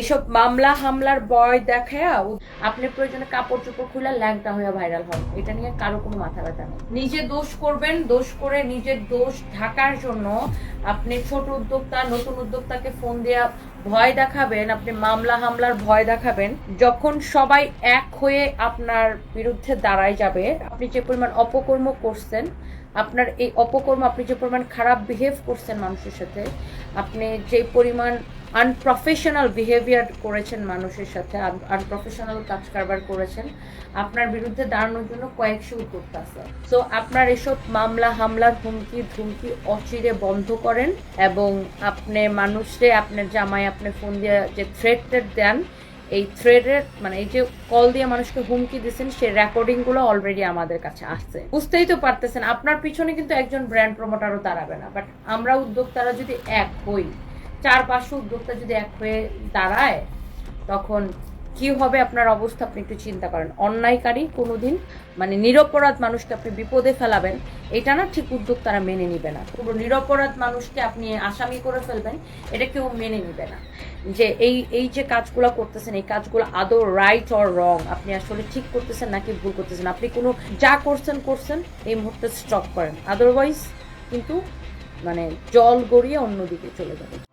এসব মামলা হামলার বয় দেখায়া আপনি প্রয়োজনে কাপড় চোপড় খুলে ল্যাংটা হয়ে ভাইরাল হন। এটা নিয়ে কারও কোনো মাথা ব্যথা নেই। নিজে দোষ করবেন, দোষ করে নিজের দোষ ঢাকার জন্য আপনি ছোট উদ্যোক্তা, নতুন উদ্যোক্তাকে ফোন দেয়া ভয় দেখাবেন, আপনি মামলা হামলার ভয় দেখাবেন। যখন সবাই এক হয়ে আপনার বিরুদ্ধে দাঁড়ায় যাবে, আপনি যে পরিমাণ অপকর্ম করছেন, আপনার এই অপকর্ম, আপনি যে পরিমাণ খারাপ বিহেভ করছেন মানুষের সাথে, আপনি যে পরিমাণ আনপ্রফেশনাল বিহেভিয়ার করেছেন মানুষের সাথে আনপ্রফেশনাল কাজ কারবার করেছেন। আপনার বিরুদ্ধে দাঁড়ানোর জন্য কয়েকশো উদ্যোক্তা আছে। সো আপনার এসব মামলা হামলার হুমকি ধুমকি অচিরে বন্ধ করেন এবং আপনি মানুষরে আপনার জামাই, আপনি ফোন দিয়ে যে থ্রেড দেন, এই থ্রেডের মানে এই যে কল দিয়ে মানুষকে হুমকি দিচ্ছেন সেই রেকর্ডিংগুলো অলরেডি আমাদের কাছে আসছে। বুঝতেই তো পারতেছেন, আপনার পিছনে কিন্তু একজন ব্র্যান্ড প্রমোটারও দাঁড়াবে না। বাট আমরা উদ্যোক্তারা যদি এক হই চার পাঁচশো উদ্যোক্তা যদি এক হয়ে দাঁড়ায়, তখন কি হবে আপনার অবস্থা আপনি একটু চিন্তা করেন। অন্যায়কারী কোনোদিন মানে নিরপরাধ মানুষকে আপনি বিপদে ফেলাবেন, এটা না ঠিক উদ্যোগ তারা মেনে নিবে না। পুরো নিরপরাধ মানুষকে আপনি আসামি করে ফেলবেন, এটা কেউ মেনে নিবে না। যে এই এই যে কাজগুলো করতেছেন, এই কাজগুলো আদৌ রাইট অর রং আপনি আসলে ঠিক করতেছেন নাকি ভুল করতেছেন, আপনি কোনো যা করছেন করছেন, এই মুহূর্তে স্টপ করেন। আদারওয়াইজ কিন্তু মানে জল গড়িয়ে অন্যদিকে চলে যাবে।